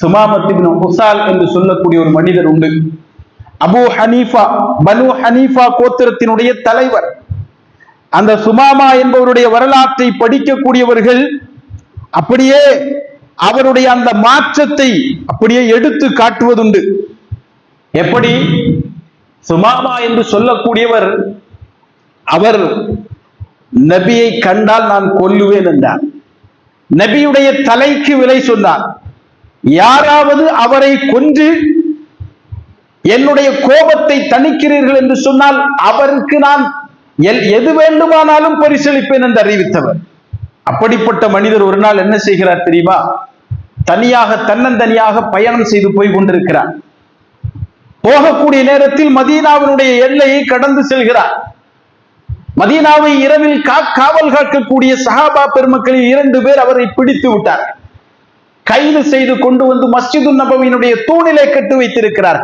சுமாமத்தின் உசால் என்று சொல்லக்கூடிய ஒரு மனிதர் உண்டு. அபு ஹனீஃபா பனு ஹனீஃபா கோத்திரத்தினுடைய தலைவர். அந்த சுமாமா என்பவருடைய வரலாற்றை படிக்கக்கூடியவர்கள் அப்படியே அவருடைய அந்த மாற்றத்தை அப்படியே எடுத்து காட்டுவதுண்டு. எப்படி? சுமாமா என்று சொல்லக்கூடியவர் அவர் நபியை கண்டால் நான் கொல்லுவேன் என்றார். நபியுடைய தலைக்கு விலை சொன்னார். யாராவது அவரை கொன்று என்னுடைய கோபத்தை தணிக்கிறீர்கள் என்று சொன்னால் அவருக்கு நான் எல்- எது வேண்டுமானாலும் பரிசளிப்பேன் என்று அறிவித்தவர். அப்படிப்பட்ட மனிதர் ஒரு நாள் என்ன செய்கிறார் தெரியுமா? தனியாக தன்னந்தனியாக பயணம் செய்து போய் கொண்டிருக்கிறார். போகக்கூடிய நேரத்தில் மதீனாவினுடைய எல்லையை கடந்து செல்கிறார். மதீனாவை இரவில் காவல் காக்கக்கூடிய சஹாபா பெருமக்களில் இரண்டு பேர் அவரை பிடித்து விட்டார் கைது செய்து கொண்டு வந்து மஸ்ஜிது நபவியினுடைய தூணிலே கட்டி வைத்திருக்கிறார்.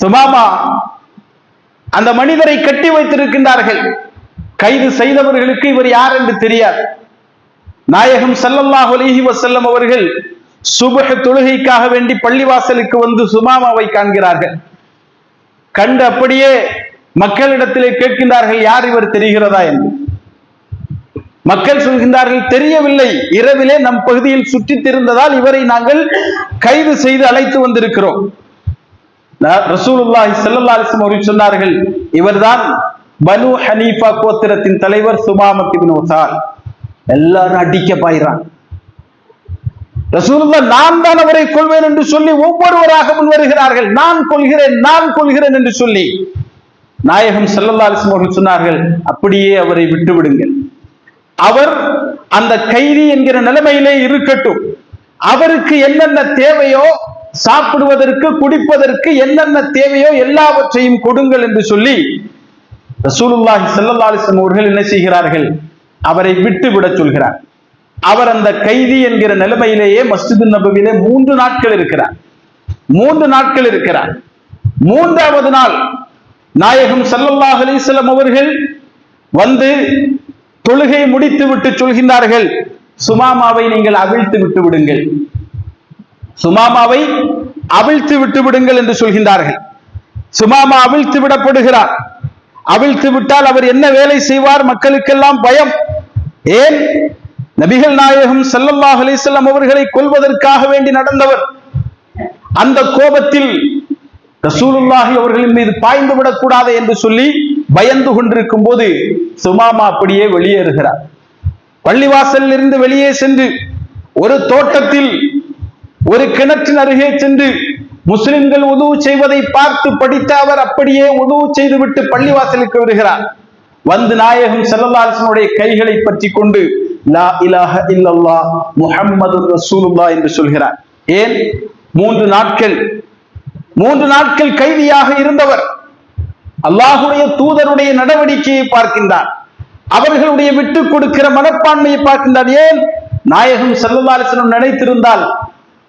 சுமாமா அந்த மனிதரை கட்டி வைத்திருக்கின்றார்கள். கைது செய்தவர்களுக்கு இவர் யார் என்று தெரியாது. நாயகம் ஸல்லல்லாஹு அலிஹி வசல்லம் அவர்கள் சுபக தொழுகைக்காக வேண்டி பள்ளிவாசலுக்கு வந்து சுமாமாவை காண்கிறார்கள். கண்டு அப்படியே மக்களிடத்திலே கேட்கின்றார்கள் யார் இவர்? தெரிகிறதா என்று. மக்கள் சொல்கின்றார்கள் தெரியவில்லை. இரவிலே நம் பகுதியில் சுற்றித் திரிந்ததால் இவரை நாங்கள் கைது செய்து அழைத்து வந்திருக்கிறோம். ரசூலுல்லாஹி செல்லல்லா அலைஹி அவர்கள் சொன்னார்கள் இவர்தான் பனு ஹனீஃபா கோத்திரத்தின் தலைவர் சுமாமத் ஒசால் எல்லாரும் அடிக்க பாயிறான் ரசூலுல்லா நான் தான் அவரை கொள்வேன் என்று சொல்லி ஒவ்வொருவராக முன் வருகிறார்கள். நான் கொள்கிறேன் நான் கொள்கிறேன் என்று சொல்லி. நாயகம் செல்லல்லா அலைஹி அவர்கள் சொன்னார்கள் அப்படியே அவரை விட்டு விடுங்கள் அவர் அந்த கைதி என்கிற நிலைமையிலே இருக்கட்டும். அவருக்கு என்னென்ன தேவையோ சாப்பிடுவதற்கு குடிப்பதற்கு என்னென்ன தேவையோ எல்லாவற்றையும் கொடுங்கள் என்று சொல்லி ரசூலுல்லாஹி செல்லல்லா அலைஹி அவர்கள் என்ன செய்கிறார்கள்? அவரை விட்டு விட சொல்கிறார். அவர் அந்த கைதி என்கிற நிலைமையிலேயே மஸ்ஜிது நபவிலே மூன்று நாட்கள் இருக்கிறார். மூன்று நாட்கள் இருக்கிறார். மூன்றாவது நாள் நாயகம் ஸல்லல்லாஹு அலைஹி அவர்கள் வந்து தொழுகை முடித்து விட்டு சொல்கின்றார்கள். சுமாமாவை நீங்கள் அவிழ்த்து விட்டு விடுங்கள். சுமாமாவை அவிழ்த்து விட்டு விடுங்கள் என்று சொல்கின்றார்கள். சுமாமா அவிழ்த்து விடப்படுகிறார். அவிழ்த்து விட்டால் அவர் என்ன வேலை செய்வார்? மக்களுக்கெல்லாம் பயம். ஏன்? நபிகள் நாயகம் செல்லல்லாஹ் அலைஹி அவர்களை கொல்வதற்காக வேண்டி நடந்தவர். அந்த கோபத்தில் ரசூலுல்லாஹி அவர்களின் மீது பாய்ந்து விடக்கூடாது என்று சொல்லி பயந்து கொண்டிருக்கும் போது சுமாமா அப்படியே வெளியேறுகிறார். பள்ளிவாசலில் இருந்து வெளியே சென்று ஒரு தோட்டத்தில் ஒரு கிணற்றின் அருகே சென்று முஸ்லிம்கள் உதவு செய்வதை பார்த்து படித்த அவர் அப்படியே உதவு செய்துவிட்டு பள்ளிவாசலுக்கு வருகிறார். வந்து நாயகம் செல்லல்லாசனுடைய கைகளை பற்றி கொண்டு லா இலாஹ இல்லல்லா முஹம்மது ரசூலுல்லா என்று சொல்கிறார். ஏன்? மூன்று நாட்கள் மூன்று நாட்கள் கைதியாக இருந்தவர் அல்லாஹுடைய தூதருடைய நடவடிக்கையை பார்க்கின்றார். அவர்களுடைய விட்டு கொடுக்கிற மனப்பான்மையை பார்க்கின்றார். ஏன்? நாயகம் செல்லல்லாசனம் நினைத்திருந்தால்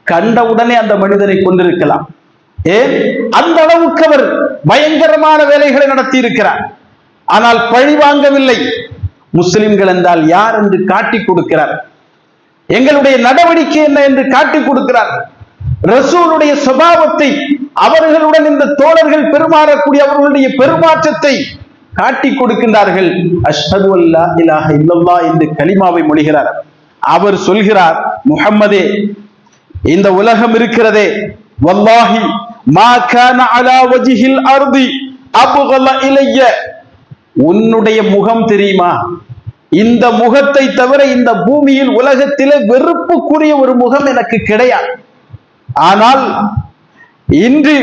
கண்ட உடனே அந்த மனிதனை கொண்டிருக்கலாம் ஏன்? அந்த அளவுக்கு அவர் பயங்கரமான வேலைகளை நடத்தி இருக்கிறார் ஆனால் பழி வாங்கவில்லை. முஸ்லிம்கள் என்றால் யார் என்று காட்டிக் கொடுக்கிறார். எங்களுடைய நடவடிக்கை என்ன என்று காட்டிக் கொடுக்கிறார். ரசூலுடைய சுபாவத்தை அவர்களுடன் இந்த தோழர்கள் பெருமாறக்கூடிய அவர்களுடைய பெருமாற்றத்தை காட்டி கொடுக்கின்றார்கள். அஷ்ஹது அல்லா இலாஹ இல்லல்லா என்று கலிமாவை மொழிகிறார். அவர் சொல்கிறார் முகம்மதே இந்த உலகம் இருக்கிறதே. வல்லாஹி மா கான அலா வஜிஹில் அர்தி அபுகல இலைய. உன்னுடைய முகம் தெரியுமா? இந்த முகத்தை தவிர இந்த பூமியில் உலகத்திலே வெறுப்புக்குரிய ஒரு முகம் எனக்கு கிடையாது. ஆனால் இன்று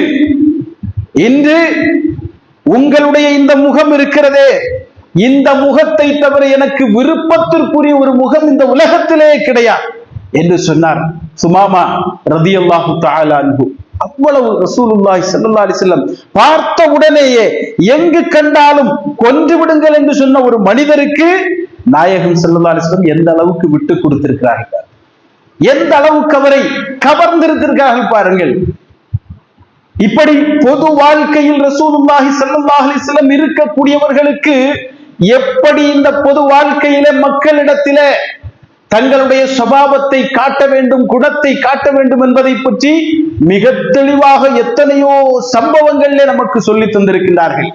இன்று உங்களுடைய இந்த முகம் இருக்கிறதே. இந்த முகத்தை தவிர எனக்கு விருப்பத்திற்குரிய ஒரு முகம் இந்த உலகத்திலே கிடையாது என்று சொன்னார் சுமாமா ரதி அல்லாஹு அன்பு அவ்வளவு ரசூலுல்லாஹி சல்லா அலைஹி பார்த்த உடனேயே எங்கு கண்டாலும் கொன்று விடுங்கள் என்று சொன்ன ஒரு மனிதருக்கு நாயகம் ஸல்லல்லாஹு அலிஸ்லம் எந்த அளவுக்கு விட்டு கொடுத்திருக்கிறார்கள்? எந்த அளவுக்கு அவரை கவர்ந்திருக்கிறார்கள் பாருங்கள். இப்படி பொது வாழ்க்கையில் ரசூலுல்லாஹி ஸல்லல்லாஹு அலைஹி வஸல்லம் இருக்கக்கூடியவர்களுக்கு எப்படி இந்த பொது வாழ்க்கையில மக்களிடத்திலே தங்களுடைய சுபாவத்தை காட்ட வேண்டும் குணத்தை காட்ட வேண்டும் என்பதை பற்றி மிக தெளிவாக எத்தனையோ சம்பவங்களில் நமக்கு சொல்லி தந்திருக்கின்றார்கள்.